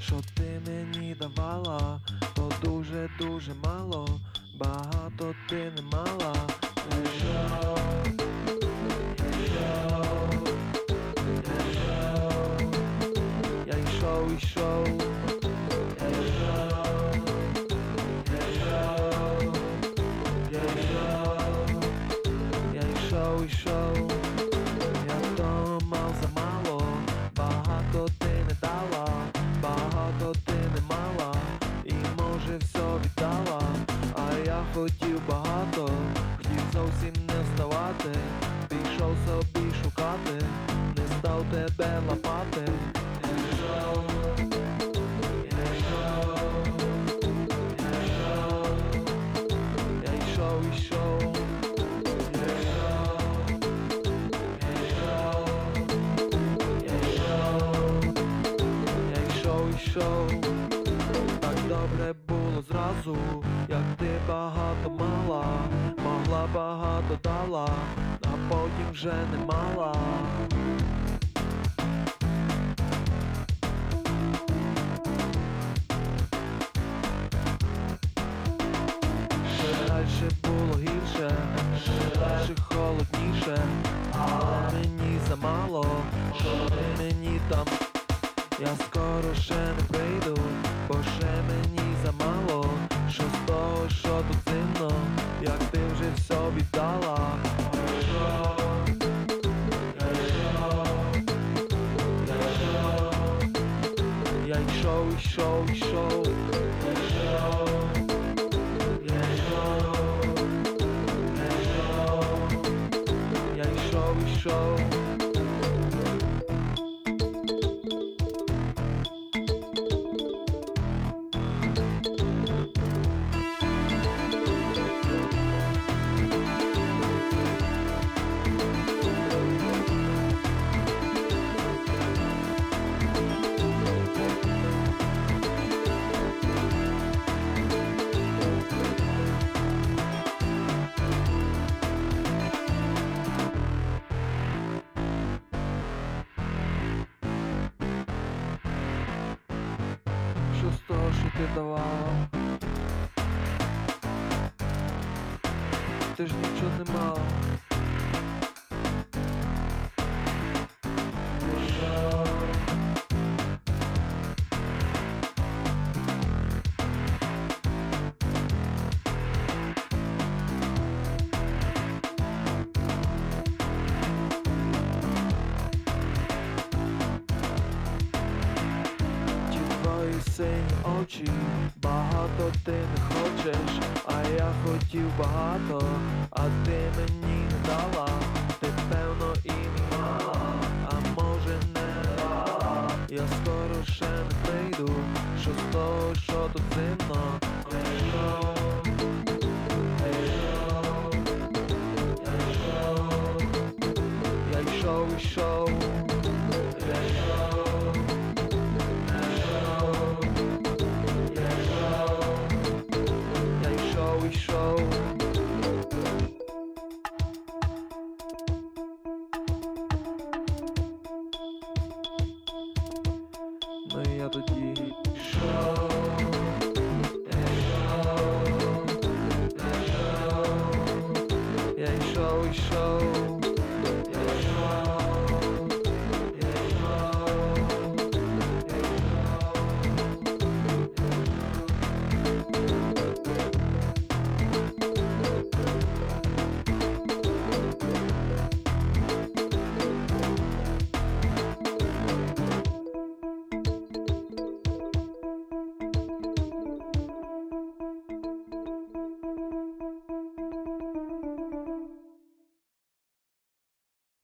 що ти мені давала, то дуже-дуже мало, багато ти не мала. Я йшов, йшов, я йшов, я йшов, я йшов, йшов, я то мав замало, багато. Може а я хотів багато, хотів зовсім не вставати, пішов собі шукати, не став тебе лапати. Я йшов, я багато дала, а потім вже не мала. Ще дальше було гірше, ще дальше холодніше, але мені замало, що мені там. Я скоро ще не прийду, бо ще мені замало, що з того, що тут віддала. Я йшов, йшов, йшов, я йшов, йшов, ти давала? Ти ж нічого не мала. Сині очі, багато ти не хочеш, а я хотів багато, а ти мені не дала, ти певно і не мала, а може не дала. Я скоро ще не прийду, що з того, що тут зимно. Ну і